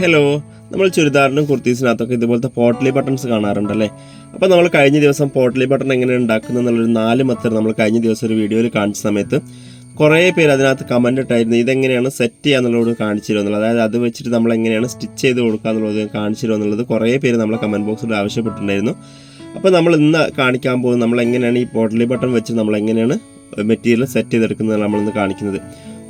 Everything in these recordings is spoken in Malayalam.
ഹലോ നമ്മൾ ചുരിദാറിനും കുർത്തീസിനകത്തൊക്കെ ഇതുപോലത്തെ പോട്ട്ലി ബട്ടൺസ് കാണാറുണ്ടല്ലേ? അപ്പോൾ നമ്മൾ കഴിഞ്ഞ ദിവസം പോട്ട്ലി ബട്ടൺ എങ്ങനെ ഉണ്ടാക്കുന്നത് എന്നുള്ളൊരു നാല് മെത്തേഡ് നമ്മൾ കഴിഞ്ഞ ദിവസം ഒരു വീഡിയോയിൽ കാണിച്ച സമയത്ത് കുറേ പേര് അതിനകത്ത് കമന്റ് ഇട്ടായിരുന്നു. ഇതെങ്ങനെയാണ് സെറ്റ് ചെയ്യുക എന്നുള്ളത് കാണിച്ചു തരുമെന്നുള്ളത്. അതായത് അത് വെച്ചിട്ട് നമ്മൾ എങ്ങനെയാണ് സ്റ്റിച്ച് ചെയ്ത് കൊടുക്കുക എന്നുള്ളത് കാണിച്ചു എന്നുള്ളത് കുറേ പേര് നമ്മളെ കമന്റ് ബോക്സിൽ ആവശ്യപ്പെട്ടിട്ടുണ്ടായിരുന്നു. അപ്പോൾ നമ്മൾ ഇന്ന് കാണിക്കാൻ പോകുന്നത് നമ്മൾ എങ്ങനെയാണ് ഈ പോട്ട്ലി ബട്ടൺ വെച്ച് നമ്മൾ എങ്ങനെയാണ് മെറ്റീരിയൽ സെറ്റ് ചെയ്തെടുക്കുന്നത് നമ്മളിന്ന് കാണിക്കുന്നത്.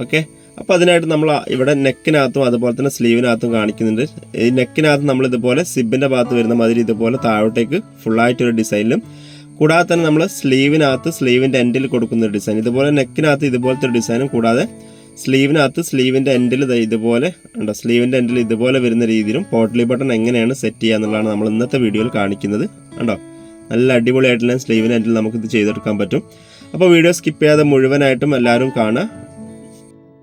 ഓക്കെ അപ്പോൾ അതിനായിട്ട് നമ്മൾ ഇവിടെ നെക്കിനകത്തും അതുപോലെ തന്നെ സ്ലീവിനകത്തും കാണിക്കുന്നുണ്ട്. ഈ നെക്കിനകത്ത് നമ്മൾ ഇതുപോലെ സിബിന്റെ ഭാഗത്ത് വരുന്ന മാതിരി ഇതുപോലെ താഴോട്ടേക്ക് ഫുള്ളായിട്ടൊരു ഡിസൈനിലും കൂടാതെ തന്നെ നമ്മൾ സ്ലീവിനകത്ത് സ്ലീവിന്റെ എൻഡിൽ കൊടുക്കുന്ന ഒരു ഡിസൈൻ. ഇതുപോലെ നെക്കിനകത്ത് ഇതുപോലത്തെ ഒരു ഡിസൈനും കൂടാതെ സ്ലീവിനകത്ത് സ്ലീവിന്റെ എൻഡിൽ ഇതുപോലെ ഉണ്ടോ സ്ലീവിന്റെ എൻഡിൽ ഇതുപോലെ വരുന്ന രീതിയിലും പോട്ട്ലി ബട്ടൺ എങ്ങനെയാണ് സെറ്റ് ചെയ്യുക എന്നുള്ളതാണ് നമ്മൾ ഇന്നത്തെ വീഡിയോയിൽ കാണിക്കുന്നത്. ഉണ്ടോ നല്ല അടിപൊളിയായിട്ടുള്ള സ്ലീവിന്റെ എൻഡിൽ നമുക്കിത് ചെയ്തെടുക്കാൻ പറ്റും. അപ്പോൾ വീഡിയോ സ്കിപ്പ് ചെയ്യാതെ മുഴുവനായിട്ടും എല്ലാവരും കാണുക.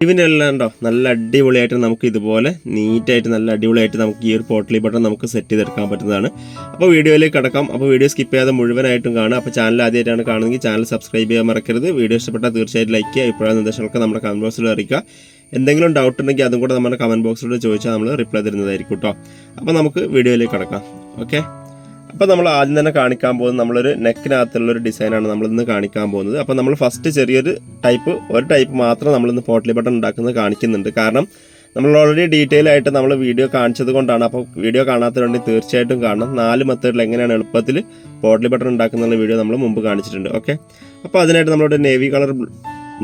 ഇതിന്റെ എല്ലാം ഉണ്ടോ? നല്ല അടിപൊളിയായിട്ട് നമുക്ക് ഇതുപോലെ നീറ്റായിട്ട് നല്ല അടിപൊളിയായിട്ട് നമുക്ക് ഈ ഒരു പോർട്ടലി ബട്ടൺ നമുക്ക് സെറ്റ് ചെയ്തെടുക്കാൻ പറ്റുന്നതാണ്. അപ്പോൾ വീഡിയോയിലേക്ക് കിടക്കാം. അപ്പോൾ വീഡിയോ സ്കിപ്പ് ചെയ്യാതെ മുഴുവനായിട്ടും കാണാം അപ്പോൾ ചാനൽ ആദ്യമായിട്ടാണ് കാണുന്നതെങ്കിൽ ചാനൽ സബ്സ്ക്രൈബ് ചെയ്യാൻ മറക്കരുത്. വീഡിയോ ഇഷ്ടപ്പെട്ടാൽ തീർച്ചയായിട്ടും ലൈക്ക് ചെയ്യുക. ഇപ്പോഴും നിർദ്ദേശങ്ങളൊക്കെ നമ്മുടെ കമന്റ് ബോക്സിൽ അറിയിക്കുക. എന്തെങ്കിലും ഡൗട്ട് ഉണ്ടെങ്കിൽ അതും കൂടെ നമ്മുടെ കമന്റ് ബോക്സിലൂടെ ചോദിച്ചാൽ നമ്മൾ റിപ്ലൈ തരുന്നതായിരിക്കും കേട്ടോ. അപ്പോൾ നമുക്ക് വീഡിയോയിലേക്ക് കിടക്കാം. ഓക്കെ അപ്പോൾ നമ്മൾ ആദ്യം തന്നെ കാണിക്കാൻ പോകുന്നത് നമ്മളൊരു നെക്കിനകത്തുള്ള ഒരു ഡിസൈനാണ് നമ്മൾ ഇന്ന് കാണിക്കാൻ പോകുന്നത്. അപ്പോൾ നമ്മൾ ഫസ്റ്റ് ചെറിയൊരു ടൈപ്പ് ഒരു ടൈപ്പ് മാത്രം നമ്മളിന്ന് പോർട്ടലി ബട്ടൺ ഉണ്ടാക്കുന്നത് കാണിക്കുന്നുണ്ട്. കാരണം നമ്മൾ ഓൾറെഡി ഡീറ്റെയിൽ ആയിട്ട് നമ്മൾ വീഡിയോ കാണിച്ചത് കൊണ്ടാണ്. അപ്പോൾ വീഡിയോ കാണാത്തതുകൊണ്ട് തീർച്ചയായിട്ടും കാണണം. നാല് മെത്തേഡിൽ എങ്ങനെയാണ് എളുപ്പത്തിൽ പോർട്ടലി ബട്ടൺ ഉണ്ടാക്കുന്ന വീഡിയോ നമ്മൾ മുമ്പ് കാണിച്ചിട്ടുണ്ട്. ഓക്കെ അപ്പോൾ അതിനായിട്ട് നമ്മളൊരു നേവി കളർ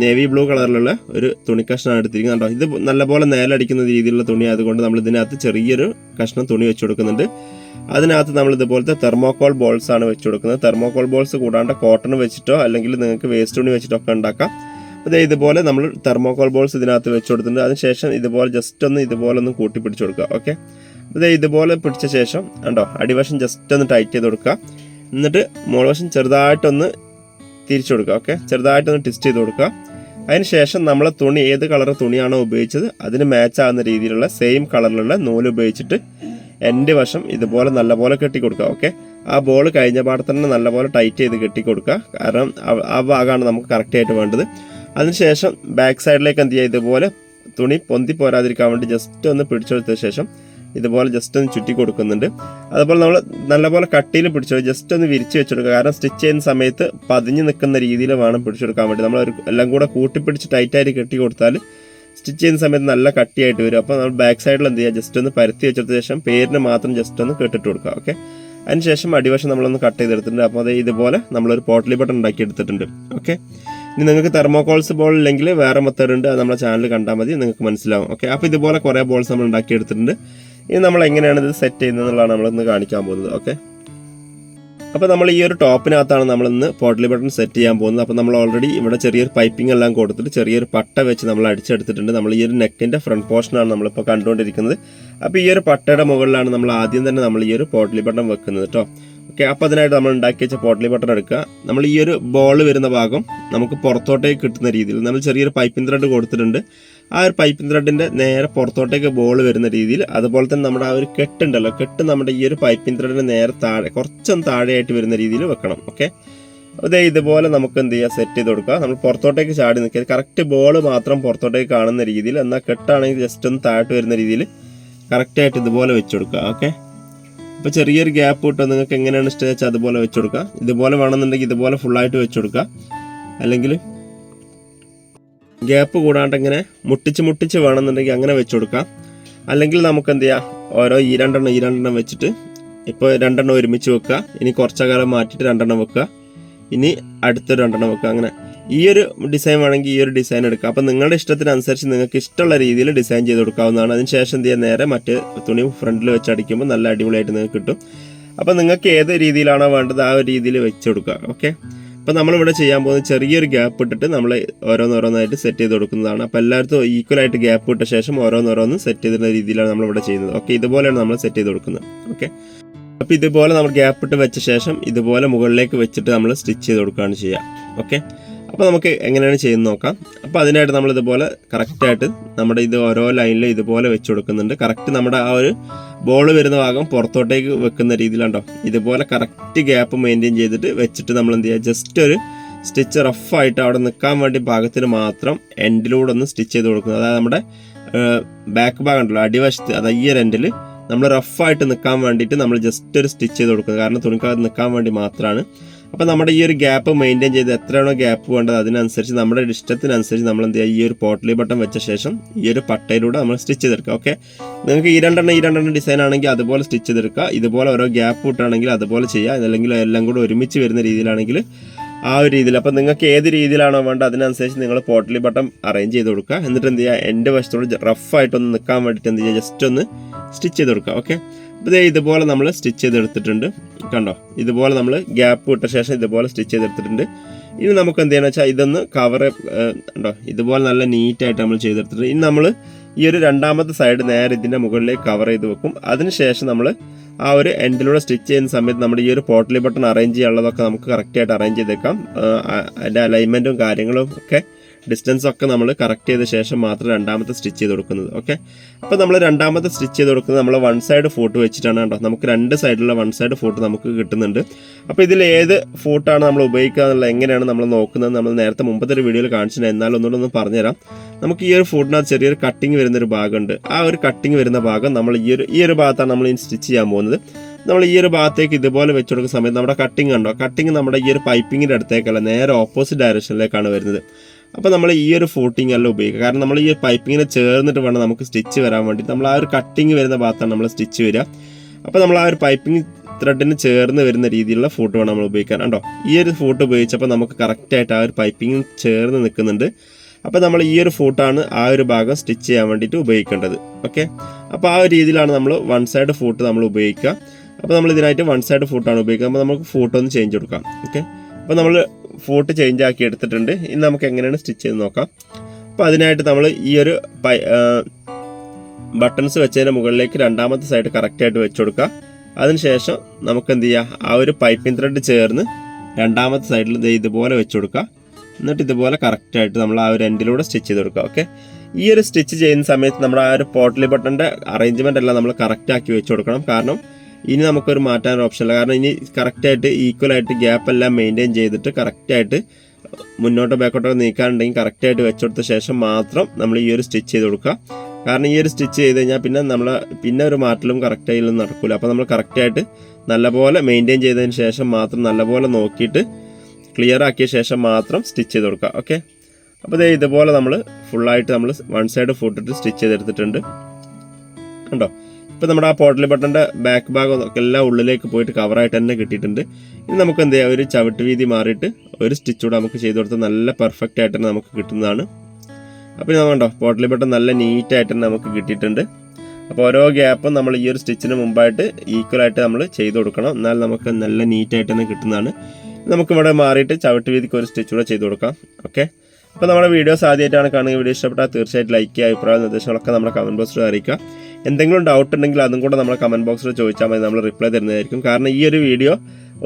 നേവി ബ്ലൂ കളറിലുള്ള ഒരു തുണി കഷ്ണമാണ് എടുത്തിരിക്കുന്നത് കേട്ടോ ഇത് നല്ലപോലെ നേലടിക്കുന്ന രീതിയിലുള്ള തുണി ആയതുകൊണ്ട് നമ്മൾ ഇതിനകത്ത് ചെറിയൊരു കഷ്ണം തുണി വെച്ച് കൊടുക്കുന്നുണ്ട്. അതിനകത്ത് നമ്മൾ ഇതുപോലത്തെ തെർമോകോൾ ബോൾസ് ആണ് വെച്ച് കൊടുക്കുന്നത്. തെർമോകോൾ ബോൾസ് കൂടാണ്ട് കോട്ടൺ വെച്ചിട്ടോ അല്ലെങ്കിൽ നിങ്ങൾക്ക് വേസ്റ്റ് തുണി വെച്ചിട്ടോ ഒക്കെ ഉണ്ടാക്കാം. അപ്പോൾ ഇതുപോലെ നമ്മൾ തെർമോകോൾ ബോൾസ് ഇതിനകത്ത് വെച്ച് കൊടുത്തിട്ടുണ്ട്. അതിനുശേഷം ഇതുപോലെ ജസ്റ്റ് ഒന്ന് ഇതുപോലെ ഒന്ന് കൂട്ടി പിടിച്ചു കൊടുക്കുക ഓക്കെ അതെ ഇതുപോലെ പിടിച്ച ശേഷം കണ്ടോ? അടിവശം ജസ്റ്റ് ഒന്ന് ടൈറ്റ് ചെയ്ത് കൊടുക്കുക. എന്നിട്ട് മുകൾവശം ചെറുതായിട്ടൊന്ന് തിരിച്ചു കൊടുക്കുക ഓക്കെ ചെറുതായിട്ടൊന്ന് ട്വിസ്റ്റ് ചെയ്ത് കൊടുക്കുക. അതിനുശേഷം നമ്മൾ തുണി ഏത് കളർ തുണിയാണോ ഉപയോഗിച്ചത് അതിന് മാച്ച് ആകുന്ന രീതിയിലുള്ള സെയിം കളറിലുള്ള നൂൽ ഉപയോഗിച്ചിട്ട് എന്റെ വശം ഇതുപോലെ നല്ലപോലെ കെട്ടി കൊടുക്കുക ഓക്കെ ആ ബോൾ കഴിഞ്ഞ പാടെ തന്നെ നല്ലപോലെ ടൈറ്റ് ചെയ്ത് കെട്ടിക്കൊടുക്കുക. കാരണം ആ- ഭാഗമാണ് നമുക്ക് കറക്റ്റായിട്ട് വേണ്ടത്. അതിനുശേഷം ബാക്ക് സൈഡിലേക്ക് എന്ത് ചെയ്യുക? ഇതുപോലെ തുണി പൊന്തി പോരാതിരിക്കാൻ വേണ്ടി ജസ്റ്റ് ഒന്ന് പിടിച്ചെടുത്ത ശേഷം ഇതുപോലെ ജസ്റ്റ് ഒന്ന് ചുറ്റി കൊടുക്കുന്നുണ്ട്. അതുപോലെ നമ്മൾ നല്ലപോലെ കട്ടിയിൽ പിടിച്ചെടുക്കുക ജസ്റ്റ് ഒന്ന് വിരിച്ച് വെച്ചെടുക്കുക. കാരണം സ്റ്റിച്ച് ചെയ്യുന്ന സമയത്ത് പതിഞ്ഞ് നിൽക്കുന്ന രീതിയിൽ വേണം പിടിച്ചെടുക്കാൻ വേണ്ടി. നമ്മൾ എല്ലാം കൂടെ കൂട്ടിപ്പിടിച്ച് ടൈറ്റായിട്ട് കെട്ടി കൊടുത്താൽ സ്റ്റിച്ച് ചെയ്യുന്ന സമയത്ത് നല്ല കട്ടിയായിട്ട് വരും. അപ്പോൾ നമ്മൾ ബാക്ക് സൈഡിൽ എന്ത് ചെയ്യുക? ജസ്റ്റ് ഒന്ന് പരത്തി വെച്ചതിന് ശേഷം പേരിന് മാത്രം ജസ്റ്റ് ഒന്ന് കെട്ടിട്ട് കൊടുക്കുക ഓക്കെ അതിനുശേഷം അടിവശം നമ്മളൊന്ന് കട്ട് ചെയ്തെടുത്തിട്ടുണ്ട്. അപ്പോൾ അത് ഇതുപോലെ നമ്മളൊരു പോട്ടലി ബട്ടൺ ഉണ്ടാക്കി എടുത്തിട്ടുണ്ട് ഓക്കെ ഇനി നിങ്ങൾക്ക് തെർമോകോൾസ് ബോൾ ഇല്ലെങ്കിൽ വേറെ മെത്തേഡ് ഉണ്ട്. അത് നമ്മുടെ ചാനൽ കണ്ടാൽ മതി. നിങ്ങൾക്ക് മനസ്സിലാവും ഓക്കെ അപ്പോൾ ഇതുപോലെ കുറേ ബോൾസ് നമ്മൾ ഉണ്ടാക്കി എടുത്തിട്ടുണ്ട്. ഇനി നമ്മൾ എങ്ങനെയാണ് ഇത് സെറ്റ് ചെയ്യുന്നത് എന്നുള്ളതാണ് നമ്മളിന്ന് കാണിക്കാൻ പോകുന്നത് ഓക്കെ അപ്പോൾ നമ്മൾ ഈ ഒരു ടോപ്പിനകത്താണ് നമ്മൾ ഇന്ന് പോട്ട്ലി ബട്ടൺ സെറ്റ് ചെയ്യാൻ പോകുന്നത്. അപ്പോൾ നമ്മൾ ഓൾറെഡി ഇവിടെ ചെറിയൊരു പൈപ്പിംഗ് എല്ലാം കൊടുത്തിട്ട് ചെറിയൊരു പട്ട വെച്ച് നമ്മൾ അടിച്ചെടുത്തിട്ടുണ്ട്. നമ്മൾ ഈ ഒരു നെക്കിന്റെ ഫ്രണ്ട് പോർഷനാണ് നമ്മളിപ്പോൾ കണ്ടുകൊണ്ടിരിക്കുന്നത്. അപ്പോൾ ഈ ഒരു പട്ടയുടെ മുകളിലാണ് നമ്മൾ ആദ്യം തന്നെ നമ്മൾ ഈ ഒരു പോട്ട്ലി ബട്ടൺ വെക്കുന്നത് കേട്ടോ ഓക്കെ അപ്പോൾ അതിനായിട്ട് നമ്മൾ ഉണ്ടാക്കി വെച്ച പോട്ട്ലി ബട്ടൺ എടുക്കുക. നമ്മൾ ഈ ഒരു ബോൾ വരുന്ന ഭാഗം നമുക്ക് പുറത്തോട്ടേക്ക് കിട്ടുന്ന രീതിയിൽ നമ്മൾ ചെറിയൊരു പൈപ്പിംഗ് ത്രെഡ് കൊടുത്തിട്ടുണ്ട്. ആ ഒരു പൈപ്പിംഗ് ത്രെഡിന്റെ നേരെ പുറത്തോട്ടേക്ക് ബോൾ വരുന്ന രീതിയിൽ അതുപോലെ തന്നെ നമ്മുടെ ആ ഒരു കെട്ടുണ്ടല്ലോ കെട്ട് നമ്മുടെ ഈ ഒരു പൈപ്പിംഗ് ത്രെഡിന് നേരെ താഴെ കുറച്ചൊന്ന് താഴെയായിട്ട് വരുന്ന രീതിയിൽ വെക്കണം ഓക്കെ അതേ ഇതുപോലെ നമുക്ക് എന്ത് ചെയ്യാം? സെറ്റ് ചെയ്ത് കൊടുക്കുക നമ്മൾ പുറത്തോട്ടേക്ക് ചാടി നിൽക്കുക. കറക്റ്റ് ബോൾ മാത്രം പുറത്തോട്ടേക്ക് കാണുന്ന രീതിയിൽ എന്നാൽ കെട്ടാണെങ്കിൽ ജസ്റ്റ് ഒന്ന് താഴോട്ട് വരുന്ന രീതിയിൽ കറക്റ്റായിട്ട് ഇതുപോലെ വെച്ച് കൊടുക്കുക ഓക്കെ അപ്പോൾ ചെറിയൊരു ഗ്യാപ്പ് കിട്ടും. നിങ്ങൾക്ക് എങ്ങനെയാണ് ഇഷ്ടം വെച്ചാൽ അതുപോലെ വെച്ച് കൊടുക്കുക. ഇതുപോലെ വേണമെന്നുണ്ടെങ്കിൽ ഇതുപോലെ ഫുള്ളായിട്ട് വെച്ച് കൊടുക്കുക. അല്ലെങ്കിൽ ഗ്യാപ്പ് കൂടാണ്ട് ഇങ്ങനെ മുട്ടിച്ച് മുട്ടിച്ച് വേണമെന്നുണ്ടെങ്കിൽ അങ്ങനെ വെച്ച് കൊടുക്കാം. അല്ലെങ്കിൽ നമുക്ക് എന്ത് ചെയ്യാം? ഓരോ ഈ രണ്ടെണ്ണം ഈ രണ്ടെണ്ണം വെച്ചിട്ട് ഇപ്പോൾ രണ്ടെണ്ണം ഒരുമിച്ച് വെക്കുക. ഇനി കുറച്ചകാലം മാറ്റിയിട്ട് രണ്ടെണ്ണം വെക്കുക. ഇനി അടുത്ത രണ്ടെണ്ണം വെക്കുക. അങ്ങനെ ഈ ഒരു ഡിസൈൻ വേണമെങ്കിൽ ഈ ഒരു ഡിസൈൻ എടുക്കുക അപ്പോൾ നിങ്ങളുടെ ഇഷ്ടത്തിനനുസരിച്ച് നിങ്ങൾക്ക് ഇഷ്ടമുള്ള രീതിയിൽ ഡിസൈൻ ചെയ്ത് കൊടുക്കാവുന്നതാണ്. അതിന് ശേഷം എന്ത് ചെയ്യുക നേരെ മറ്റ് തുണി ഫ്രണ്ടിൽ വെച്ച് അടിക്കുമ്പോൾ നല്ല അടിപൊളിയായിട്ട് നിങ്ങൾക്ക് കിട്ടും. അപ്പോൾ നിങ്ങൾക്ക് ഏത് രീതിയിലാണോ വേണ്ടത് ആ ഒരു രീതിയിൽ വെച്ച് കൊടുക്കുക. ഓക്കെ അപ്പോൾ നമ്മളിവിടെ ചെയ്യാൻ പോകുന്നത് ചെറിയൊരു ഗ്യാപ്പ് ഇട്ടിട്ട് നമ്മൾ ഓരോന്നോരോന്നായിട്ട് സെറ്റ് ചെയ്ത് കൊടുക്കുന്നതാണ്. അപ്പോൾ എല്ലായിടത്തും ഈക്വലായിട്ട് ഗ്യാപ്പ് ഇട്ട ശേഷം ഓരോന്നോരോന്ന് സെറ്റ് ചെയ്തിരുന്ന രീതിയിലാണ് നമ്മളിവിടെ ചെയ്യുന്നത്. ഓക്കെ ഇതുപോലെയാണ് നമ്മൾ സെറ്റ് ചെയ്ത് കൊടുക്കുന്നത്. ഓക്കെ അപ്പോൾ ഇതുപോലെ നമ്മൾ ഗ്യാപ്പ് ഇട്ട് വെച്ച ശേഷം ഇതുപോലെ മുകളിലേക്ക് വെച്ചിട്ട് നമ്മൾ സ്റ്റിച്ച് ചെയ്ത് കൊടുക്കുകയാണ് ചെയ്യുക. ഓക്കെ അപ്പോൾ നമുക്ക് എങ്ങനെയാണ് ചെയ്യുന്നത് നോക്കാം. അപ്പോൾ അതിനായിട്ട് നമ്മൾ ഇതുപോലെ കറക്റ്റായിട്ട് നമ്മുടെ ഇത് ഓരോ ലൈനിലും ഇതുപോലെ വെച്ച് കൊടുക്കുന്നുണ്ട്. കറക്റ്റ് നമ്മുടെ ആ ഒരു ബോൾ വരുന്ന ഭാഗം പുറത്തോട്ടേക്ക് വെക്കുന്ന രീതിയിലുണ്ടോ ഇതുപോലെ കറക്റ്റ് ഗ്യാപ്പ് മെയിന്റെയിൻ ചെയ്തിട്ട് വെച്ചിട്ട് നമ്മൾ എന്ത് ചെയ്യുക? ജസ്റ്റ് ഒരു സ്റ്റിച്ച് റഫായിട്ട് അവിടെ നിൽക്കാൻ വേണ്ടി ഭാഗത്തിന് മാത്രം എൻഡിലൂടെ ഒന്ന് സ്റ്റിച്ച് ചെയ്ത് കൊടുക്കുന്നത് അതായത് നമ്മുടെ ബാക്ക് ഭാഗം ഉണ്ടല്ലോ അടിവശത്ത് അത് ഈ ഒരു എൻഡിൽ നമ്മൾ റഫായിട്ട് നിൽക്കാൻ വേണ്ടിയിട്ട് നമ്മൾ ജസ്റ്റ് ഒരു സ്റ്റിച്ച് ചെയ്ത് കൊടുക്കുന്നത് കാരണം തുണിക്കകത്ത് നിൽക്കാൻ വേണ്ടി മാത്രമാണ്. അപ്പോൾ നമ്മുടെ ഈ ഒരു ഗ്യാപ്പ് മെയിന്റെയിൻ ചെയ്ത് എത്രയാണോ ഗ്യാപ്പ് വേണ്ടത് അതിനനുസരിച്ച് നമ്മുടെ ഇഷ്ടത്തിനനുസരിച്ച് നമ്മൾ എന്ത് ചെയ്യുക? ഈ ഒരു പോട്ടലി ബട്ടൺ വെച്ച ശേഷം ഈ ഒരു പട്ടയിലൂടെ നമ്മൾ സ്റ്റിച്ച് ചെയ്തെടുക്കുക ഓക്കെ നിങ്ങൾക്ക് ഈ രണ്ടെണ്ണം ഈ രണ്ടെണ്ണം ഡിസൈൻ ആണെങ്കിൽ അതുപോലെ സ്റ്റിച്ച് ചെയ്തെടുക്കുക. ഇതുപോലെ ഓരോ ഗ്യാപ്പ് ഇട്ടാണെങ്കിൽ അതുപോലെ ചെയ്യുക. അല്ലെങ്കിൽ എല്ലാം കൂടെ ഒരുമിച്ച് വരുന്ന രീതിയിലാണെങ്കിൽ ആ ഒരു രീതിയിൽ. അപ്പോൾ നിങ്ങൾക്ക് ഏത് രീതിയിലാണോ വേണ്ടത് അതിനനുസരിച്ച് നിങ്ങൾ പോട്ടലി ബട്ടൺ അറേഞ്ച് ചെയ്ത് കൊടുക്കുക. എന്നിട്ട് എന്ത് ചെയ്യുക? എന്റെ വശത്തോട് റഫായിട്ടൊന്ന് നിൽക്കാൻ വേണ്ടിയിട്ട് എന്ത് ചെയ്യുക? ജസ്റ്റ് ഒന്ന് സ്റ്റിച്ച് ചെയ്ത് കൊടുക്കുക ഓക്കെ അപ്പോൾ ഇതുപോലെ നമ്മൾ സ്റ്റിച്ച് ചെയ്തെടുത്തിട്ടുണ്ട്. കണ്ടോ? ഇതുപോലെ നമ്മൾ ഗ്യാപ്പ് ഇട്ട ശേഷം ഇതുപോലെ സ്റ്റിച്ച് ചെയ്തെടുത്തിട്ടുണ്ട്. ഇനി നമുക്ക് എന്ത് ചെയ്യണമെന്ന് വെച്ചാൽ ഇതൊന്ന് കവർ ഉണ്ടോ ഇതുപോലെ നല്ല നീറ്റായിട്ട് നമ്മൾ ചെയ്തെടുത്തിട്ടുണ്ട്. ഇനി നമ്മൾ ഈ ഒരു രണ്ടാമത്തെ സൈഡ് നേരെ ഇതിന്റെ മുകളിലേക്ക് കവർ ചെയ്ത് വെക്കും. അതിനുശേഷം നമ്മൾ ആ ഒരു എൻഡിലൂടെ സ്റ്റിച്ച് ചെയ്യുന്ന സമയത്ത് നമ്മുടെ ഈ ഒരു പോട്ടലി ബട്ടൺ അറേഞ്ച് ചെയ്യാനുള്ളതൊക്കെ നമുക്ക് കറക്റ്റായിട്ട് അറേഞ്ച് ചെയ്തേക്കാം. അതിന്റെ അലൈൻമെന്റും കാര്യങ്ങളും ഒക്കെ ഡിസ്റ്റൻസ് ഒക്കെ നമ്മൾ കറക്റ്റ് ചെയ്ത ശേഷം മാത്രം രണ്ടാമത്തെ സ്റ്റിച്ച് ചെയ്ത് കൊടുക്കുന്നത് ഓക്കെ അപ്പോൾ നമ്മൾ രണ്ടാമത്തെ സ്റ്റിച്ച് ചെയ്ത് കൊടുക്കുന്നത് നമ്മൾ വൺ സൈഡ് ഫോട്ട് വെച്ചിട്ടാണ് കേട്ടോ നമുക്ക് രണ്ട് സൈഡിലുള്ള വൺ സൈഡ് ഫോട്ട് നമുക്ക് കിട്ടുന്നുണ്ട്. അപ്പോൾ ഇതിൽ ഏത് ഫോട്ടാണ് നമ്മൾ ഉപയോഗിക്കുക എന്നുള്ളത് എങ്ങനെയാണ് നമ്മൾ നോക്കുന്നത് നമ്മൾ നേരത്തെ മുമ്പത്തെ ഒരു വീഡിയോയിൽ കാണിച്ചിട്ടുണ്ട്. എന്നാലും ഒന്നുകൂടെ ഒന്ന് പറഞ്ഞുതരാം. നമുക്ക് ഈ ഒരു ഫോട്ടിനകത്ത് ചെറിയൊരു കട്ടിങ് വരുന്ന ഒരു ഭാഗമുണ്ട്. ആ ഒരു കട്ടിങ് വരുന്ന ഭാഗം നമ്മൾ ഈ ഒരു ഈ ഒരു ഭാഗത്താണ് നമ്മൾ ഇനി സ്റ്റിച്ച് ചെയ്യാൻ പോകുന്നത്. നമ്മൾ ഈ ഒരു ഭാഗത്തേക്ക് ഇതുപോലെ വെച്ച് കൊടുക്കുന്ന സമയത്ത് നമ്മുടെ കട്ടിങ് ഉണ്ടോ കട്ടിങ് നമ്മുടെ ഈ ഒരു പൈപ്പിങ്ങിന്റെ അടുത്തേക്കല്ല നേരെ ഓപ്പോസിറ്റ് ഡയറക്ഷനിലേക്കാണ് വരുന്നത്. അപ്പോൾ നമ്മൾ ഈ ഒരു ഫൂട്ടിങ് അല്ല ഉപയോഗിക്കുക. കാരണം നമ്മൾ ഈ പൈപ്പിങ്ങിനെ ചേർന്നിട്ട് വേണം നമുക്ക് സ്റ്റിച്ച് വരാൻ വേണ്ടി നമ്മൾ ആ ഒരു കട്ടിങ് വരുന്ന ഭാഗത്താണ് നമ്മൾ സ്റ്റിച്ച് വരിക. അപ്പോൾ നമ്മൾ ആ ഒരു പൈപ്പിംഗ് ത്രെഡിന് ചേർന്ന് വരുന്ന രീതിയിലുള്ള ഫോട്ടോ വേണം നമ്മൾ ഉപയോഗിക്കാൻ. കണ്ടോ? ഈ ഒരു ഫോട്ടോ ഉപയോഗിച്ചപ്പോൾ നമുക്ക് കറക്റ്റായിട്ട് ആ ഒരു പൈപ്പിംഗ് ചേർന്ന് നിൽക്കുന്നുണ്ട്. അപ്പോൾ നമ്മൾ ഈ ഒരു ഫൂട്ടാണ് ആ ഒരു ഭാഗം സ്റ്റിച്ച് ചെയ്യാൻ വേണ്ടിയിട്ട് ഉപയോഗിക്കേണ്ടത്. ഓക്കെ അപ്പോൾ ആ ഒരു രീതിയിലാണ് നമ്മൾ വൺ സൈഡ് ഫൂട്ട് നമ്മൾ ഉപയോഗിക്കുക. അപ്പോൾ നമ്മൾ ഇതിനായിട്ട് വൺ സൈഡ് ഫൂട്ടാണ് ഉപയോഗിക്കുക. അപ്പോൾ നമുക്ക് ഫോട്ടോ ഒന്ന് ചേഞ്ച് കൊടുക്കാം. ഓക്കെ അപ്പോൾ നമ്മൾ ഫൂട്ട് ചേഞ്ച് ആക്കി എടുത്തിട്ടുണ്ട്. ഇനി നമുക്ക് എങ്ങനെയാണ് സ്റ്റിച്ച് ചെയ്ത് നോക്കാം. അപ്പോൾ അതിനായിട്ട് നമ്മൾ ഈ ഒരു ബട്ടൺസ് വെച്ചതിന് മുകളിലേക്ക് രണ്ടാമത്തെ സൈഡ് കറക്റ്റായിട്ട് വെച്ച് കൊടുക്കുക. അതിനുശേഷം നമുക്ക് എന്ത് ചെയ്യുക ആ ഒരു പൈപ്പിംഗ് ത്രെഡ് ചേർന്ന് രണ്ടാമത്തെ സൈഡിൽ ഇതുപോലെ വെച്ച് കൊടുക്കുക. എന്നിട്ട് ഇതുപോലെ കറക്റ്റായിട്ട് നമ്മൾ ആ ഒരു എൻഡിലൂടെ സ്റ്റിച്ച് ചെയ്ത് കൊടുക്കുക ഓക്കെ ഈ ഒരു സ്റ്റിച്ച് ചെയ്യുന്ന സമയത്ത് നമ്മൾ ആ ഒരു പോട്ടലി ബട്ടന്റെ അറേഞ്ച്മെന്റ് എല്ലാം നമ്മൾ കറക്റ്റാക്കി വെച്ച് കൊടുക്കണം. കാരണം ഇനി നമുക്കൊരു മാറ്റാൻ ഓപ്ഷൻ ഇല്ല. കാരണം ഇനി കറക്റ്റായിട്ട് ഈക്വലായിട്ട് ഗ്യാപ്പ് എല്ലാം മെയിന്റെയിൻ ചെയ്തിട്ട് കറക്റ്റായിട്ട് മുന്നോട്ടോ ബാക്കോട്ടോ നീക്കാനുണ്ടെങ്കിൽ കറക്റ്റായിട്ട് വെച്ചെടുത്ത ശേഷം മാത്രം നമ്മൾ ഈ ഒരു സ്റ്റിച്ച് ചെയ്ത് കൊടുക്കുക. കാരണം ഈ ഒരു സ്റ്റിച്ച് ചെയ്ത് കഴിഞ്ഞാൽ പിന്നെ നമ്മൾ പിന്നെ ഒരു മാറ്റലും കറക്റ്റായാലും നടക്കില്ല അപ്പോൾ നമ്മൾ കറക്റ്റായിട്ട് നല്ലപോലെ മെയിന്റെയിൻ ചെയ്തതിന് ശേഷം മാത്രം നല്ലപോലെ നോക്കിയിട്ട് ക്ലിയർ ആക്കിയ ശേഷം മാത്രം സ്റ്റിച്ച് ചെയ്ത് കൊടുക്കുക. ഓക്കെ അപ്പോൾ ദേ ഇതുപോലെ നമ്മൾ ഫുള്ളായിട്ട് നമ്മൾ വൺ സൈഡ് ഫുട്ടിട്ട് സ്റ്റിച്ച് ചെയ്തെടുത്തിട്ടുണ്ട്. കണ്ടോ? ഇപ്പോൾ നമ്മുടെ ആ പോർട്ടൽ ബട്ടന്റെ ബാക്ക് ഭാഗം എല്ലാം ഉള്ളിലേക്ക് പോയിട്ട് കവറായിട്ട് തന്നെ കിട്ടിയിട്ടുണ്ട്. ഇനി നമുക്ക് എന്ത് ചെയ്യാം? ഒരു ചവിട്ട് വീതി മാറിയിട്ട് ഒരു സ്റ്റിച്ച് കൂടെ നമുക്ക് ചെയ്ത് കൊടുത്താൽ നല്ല പെർഫെക്റ്റ് ആയിട്ട് തന്നെ നമുക്ക് കിട്ടുന്നതാണ്. അപ്പോൾ നമ്മൾ കണ്ടോ പോർട്ടൽ ബട്ടൺ നല്ല നീറ്റായിട്ട് തന്നെ നമുക്ക് കിട്ടിയിട്ടുണ്ട്. അപ്പോൾ ഓരോ ഗ്യാപ്പും നമ്മൾ ഈ ഒരു സ്റ്റിച്ചിന് മുമ്പായിട്ട് ഈക്വലായിട്ട് നമ്മൾ ചെയ്ത് കൊടുക്കണം. എന്നാൽ നമുക്ക് നല്ല നീറ്റായിട്ട് തന്നെ കിട്ടുന്നതാണ്. നമുക്കിവിടെ മാറിയിട്ട് ചവിട്ട് വീതിക്ക് ഒരു സ്റ്റിച്ച് കൂടെ ചെയ്ത് കൊടുക്കാം. ഓക്കെ അപ്പോൾ നമ്മുടെ വീഡിയോസ് ആദ്യമായിട്ടാണ് കാണുന്നത്. വീഡിയോ ഇഷ്ടപ്പെട്ടാൽ തീർച്ചയായിട്ടും ലൈക്ക് ചെയ്യുക അഭിപ്രായ നിർദ്ദേശങ്ങളൊക്കെ നമ്മുടെ കമന്റ് ബോക്സിൽ അറിയിക്കുക. എന്തെങ്കിലും ഡൗട്ട് ഉണ്ടെങ്കിൽ അതും കൂടെ നമ്മൾ കമന്റ് ബോക്സിൽ ചോദിച്ചാൽ മതി നമ്മൾ റിപ്ലൈ തരുന്നതായിരിക്കും. കാരണം ഈ ഒരു വീഡിയോ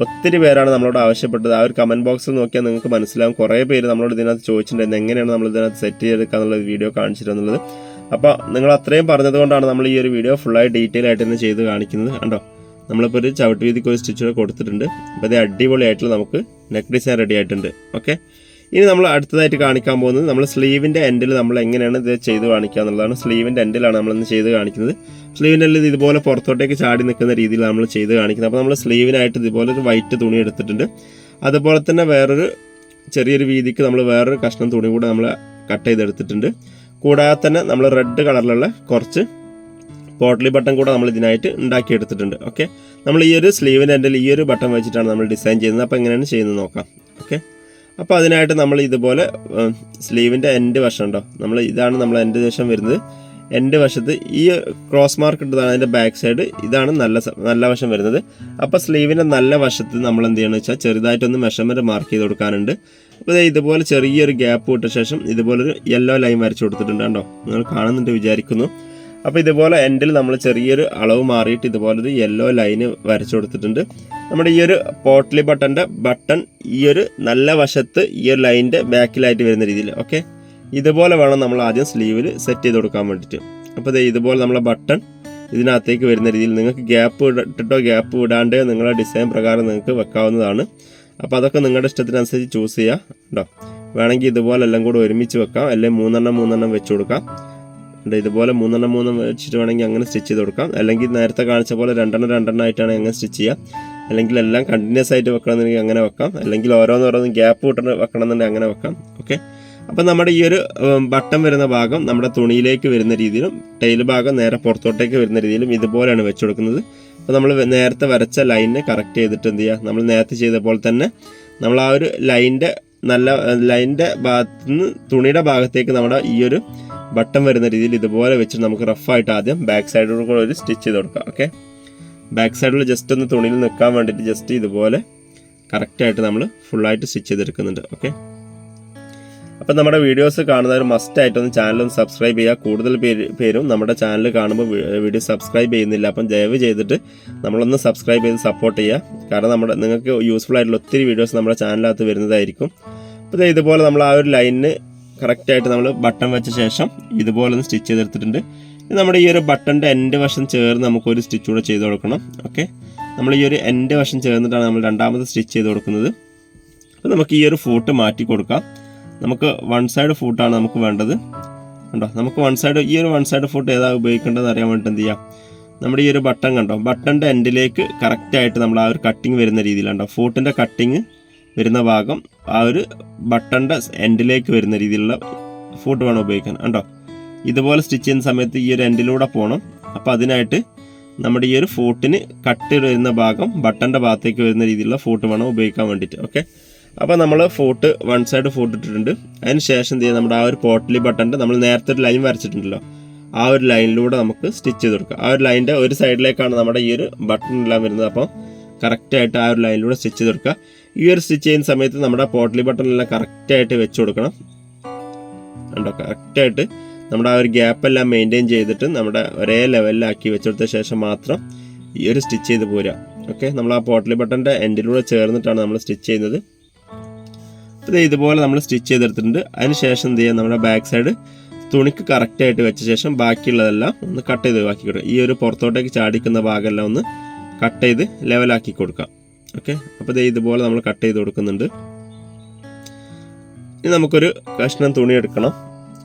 ഒത്തിരി പേരാണ് നമ്മളോട് ആവശ്യപ്പെട്ടത്. ആ ഒരു കമന്റ് ബോക്സിൽ നോക്കിയാൽ നിങ്ങൾക്ക് മനസ്സിലാവും. കുറേ പേര് നമ്മളോട് ഇതിനകത്ത് ചോദിച്ചിട്ടുണ്ടായിരുന്നു എങ്ങനെയാണ് നമ്മൾ ഇതിനകത്ത് സെറ്റ് ചെയ്തെടുക്കുക എന്നുള്ള വീഡിയോ കാണിച്ചിരുന്നുള്ളത് അപ്പോൾ നിങ്ങൾ അത്രയും പറഞ്ഞതുകൊണ്ടാണ് നമ്മൾ ഈ ഒരു വീഡിയോ ഫുള്ളായി ഡീറ്റെയിൽ ആയിട്ട് തന്നെ ചെയ്ത് കാണിക്കുന്നത്. കണ്ടോ? നമ്മളിപ്പോൾ ഒരു ചവിട്ട് വീതിക്ക് ഒരു സ്റ്റിച്ചുകൾ കൊടുത്തിട്ടുണ്ട്. അപ്പോൾ അത് അടിപൊളിയായിട്ടുള്ള നമുക്ക് നെക്ക് ഡിസൈൻ റെഡി ആയിട്ടുണ്ട്. ഓക്കെ ഇനി നമ്മൾ അടുത്തതായിട്ട് കാണിക്കാൻ പോകുന്നത് നമ്മൾ സ്ലീവിന്റെ എൻഡിൽ നമ്മൾ എങ്ങനെയാണ് ഇത് ചെയ്ത് കാണിക്കുക എന്നുള്ളതാണ്. സ്ലീവിന്റെ എൻഡിലാണ് നമ്മളിന്ന് ചെയ്ത് കാണിക്കുന്നത്. സ്ലീവിന്റെ എൻഡിൽ ഇതുപോലെ പുറത്തോട്ടേക്ക് ചാടി നിൽക്കുന്ന രീതിയിൽ നമ്മൾ ചെയ്ത് കാണിക്കുന്നത്. അപ്പോൾ നമ്മൾ സ്ലീവിനായിട്ട് ഇതുപോലെ ഒരു വൈറ്റ് തുണി എടുത്തിട്ടുണ്ട്. അതുപോലെ തന്നെ വേറൊരു ചെറിയൊരു വീതിക്ക് നമ്മൾ വേറൊരു കഷ്ണം തുണി കൂടെ നമ്മൾ കട്ട് ചെയ്തെടുത്തിട്ടുണ്ട്. കൂടാതെ തന്നെ നമ്മൾ റെഡ് കളറിലുള്ള കുറച്ച് പോട്ടലി ബട്ടൺ കൂടെ നമ്മൾ ഇതിനായിട്ട് ഉണ്ടാക്കിയെടുത്തിട്ടുണ്ട്. ഓക്കെ നമ്മൾ ഈ ഒരു സ്ലീവിന്റെ എൻഡിൽ ഈ ഒരു ബട്ടൺ വെച്ചിട്ടാണ് നമ്മൾ ഡിസൈൻ ചെയ്യുന്നത്. അപ്പോൾ എങ്ങനെയാണ് ചെയ്യുന്നത് നോക്കാം. ഓക്കെ അപ്പോൾ അതിനായിട്ട് നമ്മൾ ഇതുപോലെ സ്ലീവിന്റെ എൻഡ് വശം ഉണ്ടോ? നമ്മൾ ഇതാണ് നമ്മൾ എൻഡ് വശം വരുന്നത്. എൻഡ് വശത്ത് ഈ ക്രോസ് മാർക്ക് ഇട്ടതാണ് അതിന്റെ ബാക്ക് സൈഡ് ഇതാണ് നല്ല നല്ല വശം വരുന്നത്. അപ്പോൾ സ്ലീവിന്റെ നല്ല വശത്ത് നമ്മൾ എന്ത് ചെയ്യണമെന്ന് വെച്ചാൽ ചെറുതായിട്ടൊന്ന് മെഷർമെന്റ് മാർക്ക് ചെയ്ത് കൊടുക്കാനുണ്ട്. അപ്പോൾ ഇതുപോലെ ചെറിയൊരു ഗ്യാപ്പ് വിട്ട ശേഷം ഇതുപോലൊരു യെല്ലോ ലൈൻ വരച്ചു കൊടുത്തിട്ടുണ്ട് കണ്ടോ? നിങ്ങൾ കാണുന്നുണ്ട് വിചാരിക്കുന്നു. അപ്പോൾ ഇതുപോലെ എൻഡിൽ നമ്മൾ ചെറിയൊരു അളവ് മാറിയിട്ട് ഇതുപോലൊരു യെല്ലോ ലൈന് വരച്ചു കൊടുത്തിട്ടുണ്ട്. നമ്മുടെ ഈ ഒരു പോട്ട്ലി ബട്ടന്റെ ബട്ടൺ ഈ ഒരു നല്ല വശത്ത് ഈ ഒരു ലൈനിന്റെ ബാക്കിലായിട്ട് വരുന്ന രീതിയിൽ ഓക്കെ ഇതുപോലെ വേണം നമ്മൾ ആദ്യം സ്ലീവിൽ സെറ്റ് ചെയ്ത് കൊടുക്കാൻ വേണ്ടിയിട്ട്. അപ്പോൾ ഇതുപോലെ നമ്മളെ ബട്ടൺ ഇതിനകത്തേക്ക് വരുന്ന രീതിയിൽ നിങ്ങൾക്ക് ഗ്യാപ്പ് ഇട്ടിട്ടോ ഗ്യാപ്പ് വിടാണ്ടോ നിങ്ങളുടെ ഡിസൈൻ പ്രകാരം നിങ്ങൾക്ക് വെക്കാവുന്നതാണ്. അപ്പോൾ അതൊക്കെ നിങ്ങളുടെ ഇഷ്ടത്തിനനുസരിച്ച് ചൂസ് ചെയ്യുക കേട്ടോ വേണമെങ്കിൽ ഇതുപോലെ എല്ലാം കൂടെ ഒരുമിച്ച് വെക്കാം അല്ലെങ്കിൽ മൂന്നെണ്ണം മൂന്നെണ്ണം വെച്ച് കൊടുക്കാം. ഇതുപോലെ മൂന്നെണ്ണം മൂന്നെണ്ണം വെച്ചിട്ട് വേണമെങ്കിൽ അങ്ങനെ സ്റ്റിച്ച് ചെയ്ത് കൊടുക്കാം. അല്ലെങ്കിൽ നേരത്തെ കാണിച്ച പോലെ രണ്ടെണ്ണം രണ്ടെണ്ണം ആയിട്ടാണ് അങ്ങനെ സ്റ്റിച്ച് ചെയ്യാം. അല്ലെങ്കിൽ എല്ലാം കണ്ടിന്യൂസ് ആയിട്ട് വെക്കണമെന്നുണ്ടെങ്കിൽ അങ്ങനെ വെക്കാം. അല്ലെങ്കിൽ ഓരോന്നോരോന്നും ഗ്യാപ്പ് വിട്ടിട്ട് വെക്കണമെന്നുണ്ടെങ്കിൽ അങ്ങനെ വെക്കാം. ഓക്കെ അപ്പം നമ്മുടെ ഈ ഒരു ബട്ടൺ വരുന്ന ഭാഗം നമ്മുടെ തുണിയിലേക്ക് വരുന്ന രീതിയിലും ടൈൽ ഭാഗം നേരെ പുറത്തോട്ടേക്ക് വരുന്ന രീതിയിലും ഇതുപോലെയാണ് വെച്ചു കൊടുക്കുന്നത്. അപ്പോൾ നമ്മൾ നേരത്തെ വരച്ച ലൈനിനെ കറക്റ്റ് ചെയ്തിട്ട് എന്ത് ചെയ്യുക നമ്മൾ നേരത്തെ ചെയ്ത പോലെ തന്നെ നമ്മൾ ആ ഒരു ലൈനിന്റെ നല്ല ലൈനിന്റെ ഭാഗത്ത് നിന്ന് തുണിയുടെ ഭാഗത്തേക്ക് നമ്മുടെ ഈ ഒരു ബട്ടൺ വരുന്ന രീതിയിൽ ഇതുപോലെ വെച്ച് നമുക്ക് റഫായിട്ട് ആദ്യം ബാക്ക് സൈഡിലൂടെ കൂടെ ഒരു സ്റ്റിച്ച് ചെയ്ത് കൊടുക്കാം ഓക്കെ ബാക്ക് സൈഡിൽ ജസ്റ്റ് ഒന്ന് തുണിയിൽ നിൽക്കാൻ വേണ്ടിയിട്ട് ജസ്റ്റ് ഇതുപോലെ കറക്റ്റായിട്ട് നമ്മൾ ഫുള്ളായിട്ട് സ്റ്റിച്ച് ചെയ്തെടുക്കുന്നുണ്ട് ഓക്കെ അപ്പം നമ്മുടെ വീഡിയോസ് കാണുന്നവർ മസ്റ്റ് ചാനലൊന്ന് സബ്സ്ക്രൈബ് ചെയ്യുക. കൂടുതൽ പേര് പേരും നമ്മുടെ ചാനൽ കാണുമ്പോൾ വീഡിയോ സബ്സ്ക്രൈബ് ചെയ്യുന്നില്ല. അപ്പം ദയവ് ചെയ്തിട്ട് നമ്മളൊന്ന് സബ്സ്ക്രൈബ് ചെയ്ത് സപ്പോർട്ട് ചെയ്യുക. കാരണം നമ്മുടെ നിങ്ങൾക്ക് യൂസ്ഫുൾ ആയിട്ടുള്ള ഒത്തിരി വീഡിയോസ് നമ്മുടെ ചാനലിനകത്ത് വരുന്നതായിരിക്കും. അപ്പോൾ ഇതുപോലെ നമ്മൾ ആ ഒരു ലൈനിന് കറക്റ്റായിട്ട് നമ്മൾ ബട്ടൺ വെച്ച ശേഷം ഇതുപോലെ ഒന്ന് സ്റ്റിച്ച് ചെയ്തെടുത്തിട്ടുണ്ട് നമ്മുടെ ഈ ഒരു ബട്ടന്റെ എൻഡ് വശം ചേർന്ന് നമുക്കൊരു സ്റ്റിച്ച് കൂടെ ചെയ്ത് കൊടുക്കണം. ഓക്കെ നമ്മൾ ഈ ഒരു എൻഡ് വശം ചേർന്നിട്ടാണ് നമ്മൾ രണ്ടാമത് സ്റ്റിച്ച് ചെയ്ത് കൊടുക്കുന്നത്. അപ്പോൾ നമുക്ക് ഈ ഒരു ഫൂട്ട് മാറ്റി കൊടുക്കാം. നമുക്ക് വൺ സൈഡ് ഫൂട്ടാണ് നമുക്ക് വേണ്ടത്. കണ്ടോ? നമുക്ക് വൺ സൈഡ് ഈ ഒരു വൺ സൈഡ് ഫൂട്ട് ഏതാ ഉപയോഗിക്കേണ്ടതെന്ന് അറിയാൻ വേണ്ടിയിട്ട് എന്ത് ചെയ്യാം? നമ്മുടെ ഈ ഒരു ബട്ടൺ കണ്ടോ? ബട്ടന്റെ എൻഡിലേക്ക് കറക്റ്റായിട്ട് നമ്മൾ ആ ഒരു കട്ടിങ് വരുന്ന രീതിയിലുണ്ടോ ഫൂട്ടിന്റെ കട്ടിങ് വരുന്ന ഭാഗം ആ ഒരു ബട്ടണിന്റെ എൻഡിലേക്ക് വരുന്ന രീതിയിലുള്ള ഫൂട്ട് വേണം ഉപയോഗിക്കാൻ. കണ്ടോ? ഇതുപോലെ സ്റ്റിച്ച് ചെയ്യുന്ന സമയത്ത് ഈ ഒരു എൻഡിലൂടെ പോകണം അപ്പോൾ അതിനായിട്ട് നമ്മുടെ ഈ ഒരു ഫോട്ടിന് കട്ട് വരുന്ന ഭാഗം ബട്ടന്റെ ഭാഗത്തേക്ക് വരുന്ന രീതിയിലുള്ള ഫോട്ട് വേണം ഉപയോഗിക്കാൻ വേണ്ടിയിട്ട്. ഓക്കെ അപ്പോൾ നമ്മൾ ഫോട്ട് വൺ സൈഡ് ഫോട്ട് ഇട്ടിട്ടുണ്ട്. അതിന് ശേഷം എന്ത് ചെയ്യുക നമ്മുടെ ആ ഒരു പോട്ടലി ബട്ടന്റെ നമ്മൾ നേരത്തെ ഒരു ലൈൻ വരച്ചിട്ടുണ്ടല്ലോ. ആ ഒരു ലൈനിലൂടെ നമുക്ക് സ്റ്റിച്ച് ചെയ്ത് കൊടുക്കാം. ആ ഒരു ലൈനിന്റെ ഒരു സൈഡിലേക്കാണ് നമ്മുടെ ഈ ഒരു ബട്ടൺ എല്ലാം വരുന്നത്. അപ്പോൾ കറക്റ്റായിട്ട് ആ ഒരു ലൈനിലൂടെ സ്റ്റിച്ച് ചെയ്ത് കൊടുക്കുക. ഈ ഒരു സ്റ്റിച്ച് ചെയ്യുന്ന സമയത്ത് നമ്മുടെ പോട്ടലി ബട്ടൺ എല്ലാം കറക്റ്റായിട്ട് വെച്ച് കൊടുക്കണം. കണ്ടോ? കറക്റ്റായിട്ട് നമ്മുടെ ആ ഒരു ഗ്യാപ്പെല്ലാം മെയിന്റെയിൻ ചെയ്തിട്ട് നമ്മുടെ ഒരേ ലെവലിലാക്കി വെച്ചെടുത്ത ശേഷം മാത്രം ഈ ഒരു സ്റ്റിച്ച് ചെയ്ത് പോരുക. ഓക്കെ നമ്മൾ ആ പോട്ടലി ബട്ടന്റെ എൻഡിലൂടെ ചേർന്നിട്ടാണ് നമ്മൾ സ്റ്റിച്ച് ചെയ്യുന്നത്. അപ്പോൾ ഇതുപോലെ നമ്മൾ സ്റ്റിച്ച് ചെയ്തെടുത്തിട്ടുണ്ട്. അതിന് ശേഷം എന്ത് ചെയ്യാം നമ്മുടെ ബാക്ക് സൈഡ് തുണിക്ക് കറക്റ്റായിട്ട് വെച്ച ശേഷം ബാക്കിയുള്ളതെല്ലാം ഒന്ന് കട്ട് ചെയ്ത് ബാക്കി കൊടുക്കുക. ഈ ഒരു പുറത്തോട്ടേക്ക് ചാടിക്കുന്ന ഭാഗമെല്ലാം ഒന്ന് കട്ട് ചെയ്ത് ലെവലാക്കി കൊടുക്കാം ഓക്കെ? അപ്പോൾ ഇത് ഇതുപോലെ നമ്മൾ കട്ട് ചെയ്ത് കൊടുക്കുന്നുണ്ട്. ഇനി നമുക്കൊരു കഷ്ണം തുണി എടുക്കണം.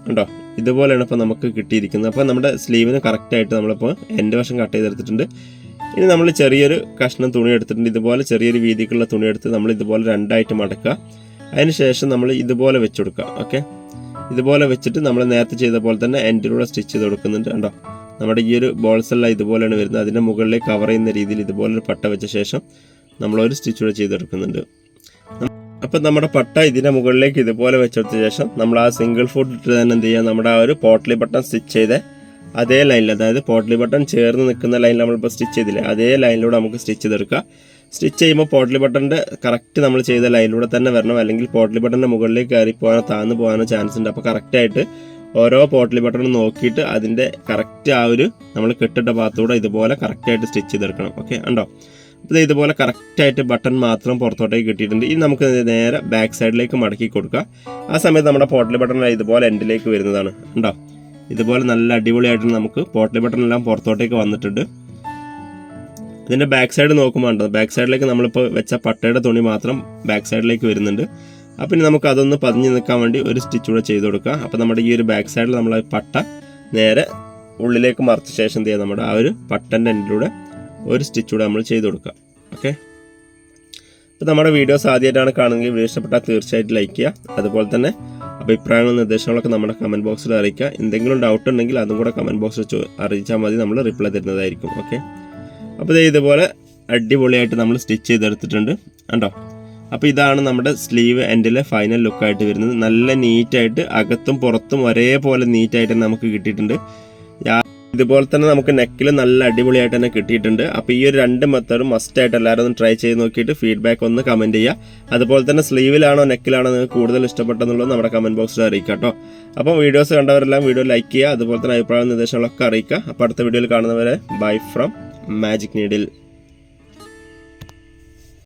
ഉണ്ടോ ഇതുപോലെയാണ് ഇപ്പോൾ നമുക്ക് കിട്ടിയിരിക്കുന്നത്. അപ്പോൾ നമ്മുടെ സ്ലീവിന് കറക്റ്റായിട്ട് നമ്മളിപ്പോൾ എന്റെ വശം കട്ട് ചെയ്തെടുത്തിട്ടുണ്ട്. ഇനി നമ്മൾ ചെറിയൊരു കഷ്ണം തുണി എടുത്തിട്ടുണ്ട്. ഇതുപോലെ ചെറിയൊരു വീതിക്കുള്ള തുണി എടുത്ത് നമ്മൾ ഇതുപോലെ രണ്ടായിട്ട് മടക്കുക. അതിനുശേഷം നമ്മൾ ഇതുപോലെ വെച്ച് കൊടുക്കുക. ഓക്കെ? ഇതുപോലെ വെച്ചിട്ട് നമ്മൾ നേരത്തെ ചെയ്ത പോലെ തന്നെ എൻഡിലൂടെ സ്റ്റിച്ച് ചെയ്ത് കൊടുക്കുന്നുണ്ട്. കണ്ടോ? നമ്മുടെ ഈ ഒരു ബോൾസ് എല്ലാം ഇതുപോലെയാണ് വരുന്നത്. അതിന്റെ മുകളിലേക്ക് കവർ ചെയ്യുന്ന രീതിയിൽ ഇതുപോലെ ഒരു പട്ട വെച്ച ശേഷം നമ്മളൊരു സ്റ്റിച്ച് കൂടെ ചെയ്തെടുക്കുന്നുണ്ട്. അപ്പം നമ്മുടെ പട്ട ഇതിന്റെ മുകളിലേക്ക് ഇതുപോലെ വെച്ചെടുത്ത ശേഷം നമ്മൾ ആ സിംഗിൾ ഫുഡ് ഇട്ട് തന്നെ എന്ത് ചെയ്യുക നമ്മുടെ ആ ഒരു പോട്ട്ലി ബട്ടൺ സ്റ്റിച്ച് ചെയ്ത് അതേ ലൈനിൽ അതായത് പോട്ട്ലി ബട്ടൺ ചേർന്ന് നിൽക്കുന്ന ലൈനിൽ നമ്മളിപ്പോൾ സ്റ്റിച്ച് ചെയ്തില്ലേ അതേ ലൈനിലൂടെ നമുക്ക് സ്റ്റിച്ച് ചെയ്തെടുക്കുക. സ്റ്റിച്ച് ചെയ്യുമ്പോൾ പോട്ട്ലി ബട്ടന്റെ കറക്റ്റ് നമ്മൾ ചെയ്ത ലൈനിലൂടെ തന്നെ വരണം. അല്ലെങ്കിൽ പോട്ട്ലി ബട്ടന്റെ മുകളിലേക്ക് കയറി പോകാനോ താന്ന് പോകാനോ ചാൻസ് ഉണ്ട് അപ്പോൾ കറക്റ്റായിട്ട് ഓരോ പോട്ട്ലി ബട്ടണും നോക്കിയിട്ട് അതിന്റെ കറക്റ്റ് ആ ഒരു നമ്മൾ കെട്ടിട്ട ഭാഗത്തൂടെ ഇതുപോലെ കറക്റ്റായിട്ട് സ്റ്റിച്ച് ചെയ്തെടുക്കണം. ഓക്കെ ഉണ്ടോ ഇത് ഇതുപോലെ കറക്റ്റായിട്ട് ബട്ടൺ മാത്രം പുറത്തോട്ടേക്ക് കിട്ടിയിട്ടുണ്ട്. ഇനി നമുക്ക് നേരെ ബാക്ക് സൈഡിലേക്ക് മടക്കി കൊടുക്കുക. ആ സമയത്ത് നമ്മുടെ പോർട്ടൽ ബട്ടൺ ഇതുപോലെ എൻഡിലേക്ക് വരുന്നതാണ്. ഉണ്ടോ? ഇതുപോലെ നല്ല അടിപൊളിയായിട്ട് നമുക്ക് പോർട്ടൽ ബട്ടൺ എല്ലാം പുറത്തോട്ടേക്ക് വന്നിട്ടുണ്ട്. ഇതിന്റെ ബാക്ക് സൈഡ് നോക്കുമ്പോൾ ഉണ്ടോ ബാക്ക് സൈഡിലേക്ക് നമ്മളിപ്പോൾ വെച്ച പട്ടയുടെ തുണി മാത്രം ബാക്ക് സൈഡിലേക്ക് വരുന്നുണ്ട്. അപ്പം ഇനി നമുക്ക് അതൊന്ന് പതിഞ്ഞ് നിൽക്കാൻ വേണ്ടി ഒരു സ്റ്റിച്ച് കൂടെ ചെയ്ത് കൊടുക്കുക അപ്പോൾ നമ്മുടെ ഈ ഒരു ബാക്ക് സൈഡിൽ നമ്മൾ പട്ട നേരെ ഉള്ളിലേക്ക് മറച്ച ശേഷം എന്ത് ചെയ്യുക നമ്മുടെ ആ ഒരു പട്ടന്റെ എൻഡിലൂടെ ഒരു സ്റ്റിച്ച് കൂടെ നമ്മൾ ചെയ്ത് കൊടുക്കുക ഓക്കെ അപ്പോൾ നമ്മുടെ വീഡിയോസ് ആദ്യമായിട്ടാണ് കാണുന്നത് വീഡിയോ ഇഷ്ടപ്പെട്ടാൽ തീർച്ചയായിട്ടും ലൈക്ക് ചെയ്യുക. അതുപോലെ തന്നെ അഭിപ്രായങ്ങളും നിർദ്ദേശങ്ങളൊക്കെ നമ്മുടെ കമന്റ് ബോക്സിൽ അറിയിക്കുക. എന്തെങ്കിലും ഡൗട്ട് ഉണ്ടെങ്കിൽ അതും കൂടെ കമന്റ് ബോക്സിൽ അറിയിച്ചാൽ മതി. നമ്മൾ റിപ്ലൈ തരുന്നതായിരിക്കും. ഓക്കെ അപ്പോൾ ഇതുപോലെ അടിപൊളിയായിട്ട് നമ്മൾ സ്റ്റിച്ച് ചെയ്തെടുത്തിട്ടുണ്ട്. കണ്ടോ? അപ്പോൾ ഇതാണ് നമ്മുടെ സ്ലീവ് എൻഡിലെ ഫൈനൽ ലുക്കായിട്ട് വരുന്നത്. നല്ല നീറ്റായിട്ട് അകത്തും പുറത്തും ഒരേപോലെ നീറ്റായിട്ട് നമുക്ക് കിട്ടിയിട്ടുണ്ട്. ഇതുപോലെ തന്നെ നമുക്ക് നെക്കിൽ നല്ല അടിപൊളിയായിട്ട് തന്നെ കിട്ടിയിട്ടുണ്ട്. അപ്പോൾ ഈ ഒരു രണ്ട് മെത്തേഡും മസ്റ്റ് മസ്റ്റായിട്ട് എല്ലാവരും ഒന്ന് ട്രൈ ചെയ്ത് നോക്കിയിട്ട് ഫീഡ്ബാക്ക് ഒന്ന് കമന്റ് ചെയ്യുക അതുപോലെ തന്നെ സ്ലീവിലാണോ നെക്കിലാണോ നിങ്ങൾക്ക് കൂടുതൽ ഇഷ്ടപ്പെട്ടെന്നുള്ളത് നമ്മുടെ കമന്റ് ബോക്സിൽ അറിയിക്കുക കേട്ടോ അപ്പോൾ വീഡിയോസ് കണ്ടവരെല്ലാം വീഡിയോ ലൈക്ക് ചെയ്യുക അതുപോലെ തന്നെ അഭിപ്രായ നിർദ്ദേശങ്ങളൊക്കെ അറിയിക്കുക. അപ്പോൾ അടുത്ത വീഡിയോയിൽ കാണുന്നവരെ ബൈ ഫ്രം മാജിക് നീഡിൽ